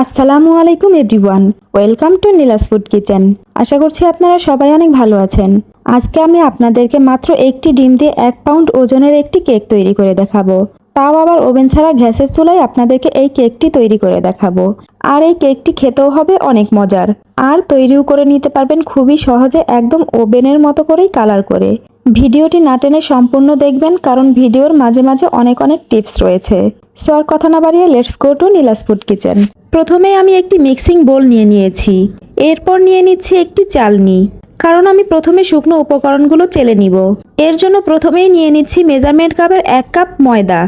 আসসালামু আলাইকুম everyone, welcome to Nila's food kitchen. আশা করছি আপনারা সবাই অনেক ভালো আছেন। আজকে আমি আপনাদেরকে মাত্র একটি ডিম দিয়ে এক পাউন্ড ওজনের একটি কেক তৈরি করে দেখাবো। তাও আবার ওভেন ছাড়া গ্যাসের চুলায় আপনাদেরকে এই কেকটি তৈরি করে দেখাবো। আর এই কেকটি খেতেও হবে অনেক মজার। আর তৈরিও করে নিতে পারবেন খুবই সহজে একদম ওভেনের মতো করেই কালার করে। ভিডিওটি না টেনে সম্পূর্ণ দেখবেন, কারণ ভিডিওর মাঝে মাঝে অনেক অনেক টিপস রয়েছে। সো আর কথা না বাড়িয়ে let's go to Nila's food kitchen. প্রথমে আমি একটি মিক্সিং বোল নিয়ে নিয়েছি। এরপর নিয়ে নিচ্ছি একটি চালনি। কারণ আমি প্রথমে শুকনো উপকরণগুলো চেলে নিব। এর জন্য প্রথমেই নিয়ে নিচ্ছি মেজারমেন্ট কাপের এক কাপ ময়দা।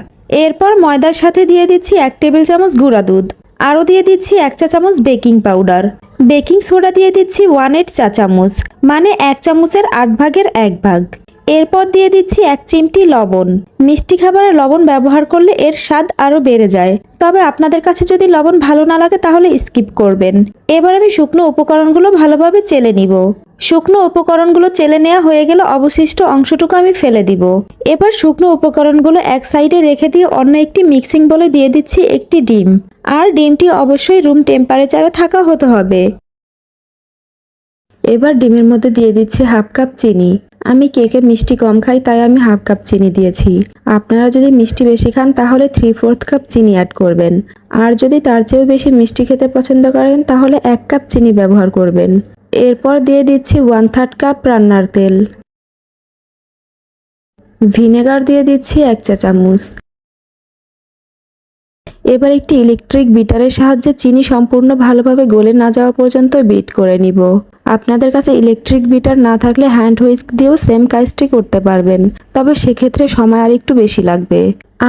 এরপর ময়দার সাথে দিয়ে দিচ্ছি এক টেবিল চামচ গুঁড়া দুধ। আরও দিয়ে দিচ্ছি এক চা চামচ বেকিং পাউডার। বেকিং সোডা দিয়ে দিচ্ছি ওয়ান এইট চা চামচ মানে এক চামচের আট ভাগের এক ভাগ। এরপর দিয়ে দিচ্ছি এক চিমটি লবণ। মিষ্টি খাবারে লবণ ব্যবহার করলে এর স্বাদ আরও বেড়ে যায়। তবে আপনাদের কাছে যদি লবণ ভালো না লাগে তাহলে স্কিপ করবেন। এবার আমি শুকনো উপকরণগুলো ভালোভাবে চেলে নিব। শুকনো উপকরণগুলো চেলে নেওয়া হয়ে গেলে অবশিষ্ট অংশটুকু আমি ফেলে দিব। এবার শুকনো উপকরণগুলো এক সাইডে রেখে দিয়ে অন্য একটি মিক্সিং বলে দিয়ে দিচ্ছি একটি ডিম। আর ডিমটি অবশ্যই রুম টেম্পারেচারে থাকা হতে হবে। এবার ডিমের মধ্যে দিয়ে দিচ্ছি হাফ কাপ চিনি। আমি কেকে মিষ্টি কম খাই, তাই আমি হাফ কাপ চিনি দিয়েছি। আপনারা যদি মিষ্টি বেশি খান, তাহলে থ্রি ফোর্থ কাপ চিনি অ্যাড করবেন। আর যদি তার চেয়েও বেশি মিষ্টি খেতে পছন্দ করেন, তাহলে এক কাপ চিনি ব্যবহার করবেন। এরপর দিয়ে দিচ্ছি ওয়ান থার্ড কাপ রান্নার তেল। ভিনেগার দিয়ে দিচ্ছি এক চা চামচ। এবার একটি ইলেকট্রিক বিটারের সাহায্যে চিনি সম্পূর্ণ ভালোভাবে গলে না যাওয়া পর্যন্ত বিট করে নিব। আপনাদের কাছে ইলেকট্রিক বিটার না থাকলে হ্যান্ড হুইস্ক দিয়েও সেম কাজটি করতে পারবেন। তবে সেক্ষেত্রে সময় আর একটু বেশি লাগবে।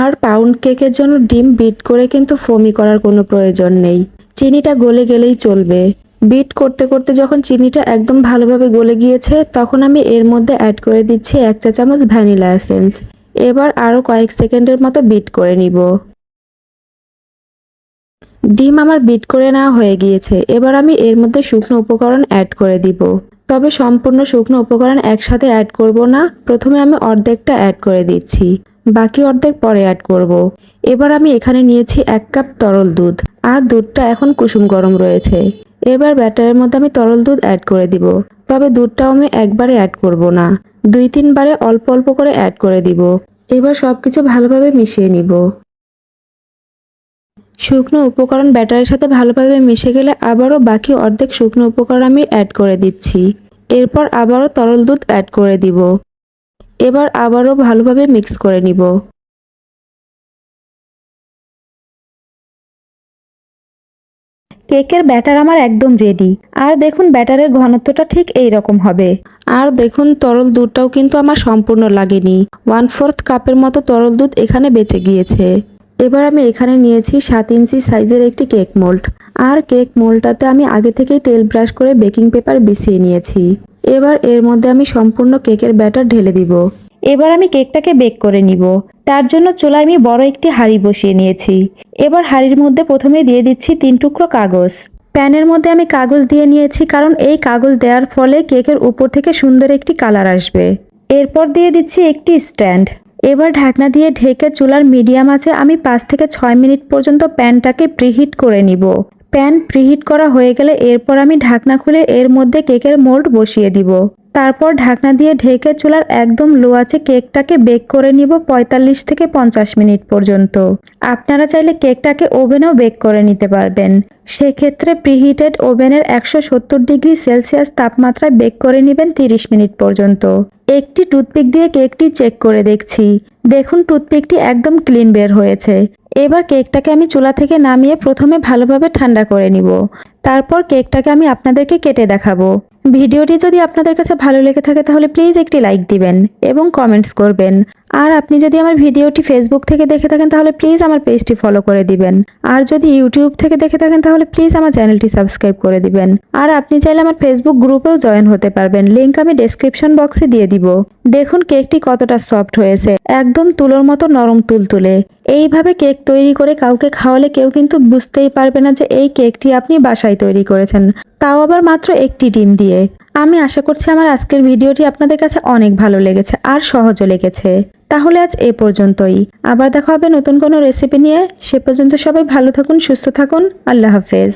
আর পাউন্ড কেকের জন্য ডিম বিট করে কিন্তু ফোমি করার কোনো প্রয়োজন নেই। চিনিটা গলে গেলেই চলবে। বিট করতে করতে যখন চিনিটা একদম ভালোভাবে গলে গিয়েছে, তখন আমি এর মধ্যে অ্যাড করে দিচ্ছি এক চা চামচ ভ্যানিলা এসেন্স এবার আরও কয়েক সেকেন্ডের মতো বিট করে নিব। ডিম আমার বিট করে নেওয়া হয়ে গিয়েছে। এবার আমি এর মধ্যে শুকনো উপকরণ অ্যাড করে দিব। তবে সম্পূর্ণ শুকনো উপকরণ একসাথে অ্যাড করব না। প্রথমে আমি অর্ধেকটা অ্যাড করে দিচ্ছি। বাকি অর্ধেক পরে অ্যাড করব। এবার আমি এখানে নিয়েছি এক কাপ তরল দুধ। আর দুধটা এখন কুসুম গরম রয়েছে। এবার ব্যাটারের মধ্যে আমি তরল দুধ অ্যাড করে দিব। তবে দুধটাও আমি একবারে অ্যাড করব না। দুই তিনবারে অল্প অল্প করে অ্যাড করে দিব। এবার সবকিছু ভালোভাবে মিশিয়ে নিব। শুকনো উপকরণ ব্যাটারের সাথে ভালোভাবে মিশে গেলে আবারও বাকি অর্ধেক শুকনো উপকরণ আমি অ্যাড করে দিচ্ছি। এরপর আবারও তরল দুধ অ্যাড করে দিব। এবার আবারও ভালোভাবে মিক্স করে নিব। কেকের ব্যাটার আমার একদম রেডি আর দেখুন ব্যাটারের ঘনত্বটা ঠিক এই রকম হবে। আর দেখুন তরল দুধটাও কিন্তু আমার সম্পূর্ণ লাগেনি। ওয়ান ফোর্থ কাপের মতো তরল দুধ এখানে বেঁচে গিয়েছে। এবার আমি এখানে নিয়েছি সাত ইঞ্চি সাইজের একটি কেক মোল্ড। আর কেক মোল্ডটাতে আমি আগে থেকেই তেল ব্রাশ করে বেকিং পেপার বিছিয়ে নিয়েছি। এবার এর মধ্যে আমি সম্পূর্ণ কেকের ব্যাটার ঢেলে দিব। এবার আমি কেকটাকে বেক করে নিব। তার জন্য চুলায় আমি বড় একটি হাঁড়ি বসিয়ে নিয়েছি। এবার হাঁড়ির মধ্যে প্রথমে দিয়ে দিচ্ছি তিন টুকরো কাগজ। প্যানের মধ্যে আমি কাগজ দিয়ে নিয়েছি কারণ এই কাগজ দেওয়ার ফলে কেকের উপর থেকে সুন্দর একটি কালার আসবে। এরপর দিয়ে দিচ্ছি একটি স্ট্যান্ড। এবার ঢাকনা দিয়ে ঢেকে চুলার মিডিয়াম আছে, আমি পাঁচ থেকে ছয় মিনিট পর্যন্ত প্যানটাকে প্রিহিট করে নিব। প্যান প্রিহিট করা হয়ে গেলে এরপর আমি ঢাকনা খুলে এর মধ্যে কেকের মোল্ড বসিয়ে দিব। তারপর ঢাকনা দিয়ে ঢেকে চুলার একদম লো আছে কেকটাকে বেক করে নিব পঁয়তাল্লিশ থেকে পঞ্চাশ মিনিট পর্যন্ত। আপনারা চাইলে কেকটাকে ওভেনেও বেক করে নিতে পারবেন। সেক্ষেত্রে প্রিহিটেড ওভেনের একশো সত্তর ডিগ্রি সেলসিয়াস তাপমাত্রায় বেক করে নেবেন তিরিশ মিনিট পর্যন্ত। একটি টুথপিক দিয়ে কেকটি চেক করে দেখছি। দেখুন, টুথপিকটি একদম ক্লিন বের হয়েছে। এবার কেকটাকে আমি চুলা থেকে নামিয়ে প্রথমে ভালোভাবে ঠান্ডা করে নিব। তারপর কেকটাকে আমি আপনাদেরকে কেটে দেখাবো। ভিডিওটি যদি আপনাদের কাছে ভালো লেগে থাকে, তাহলে প্লিজ একটি লাইক দিবেন এবং কমেন্টস করবেন। আর আপনি যদি আমার ভিডিওটি ফেসবুক থেকে দেখে থাকেন, তাহলে প্লিজ আমার পেজটি ফলো করে দিবেন। আর যদি ইউটিউব থেকে দেখে থাকেন, তাহলে প্লিজ আমার চ্যানেলটি সাবস্ক্রাইব করে দিবেন। আর আপনি চাইলে আমার ফেসবুক গ্রুপেও জয়েন হতে পারবেন। লিঙ্ক আমি ডেসক্রিপশন বক্সে দিয়ে দিব। দেখুন কেকটি কতটা সফট হয়েছে। একদম তুলোর মতো নরম তুলতুলে। এইভাবে কেক তৈরি করে কাউকে খাওয়ালে কেউ কিন্তু বুঝতেই পারবে না যে এই কেকটি আপনি বাসায় তৈরি করেছেন। তাও আবার মাত্র একটি ডিম দিয়ে। আমি আশা করছি আমার আজকের ভিডিওটি আপনাদের কাছে অনেক ভালো লেগেছে আর সহজও লেগেছে। তাহলে আজ এ পর্যন্তই। আবার দেখা হবে নতুন কোনো রেসিপি নিয়ে। সে পর্যন্ত সবাই ভালো থাকুন, সুস্থ থাকুন। আল্লাহ হাফেজ।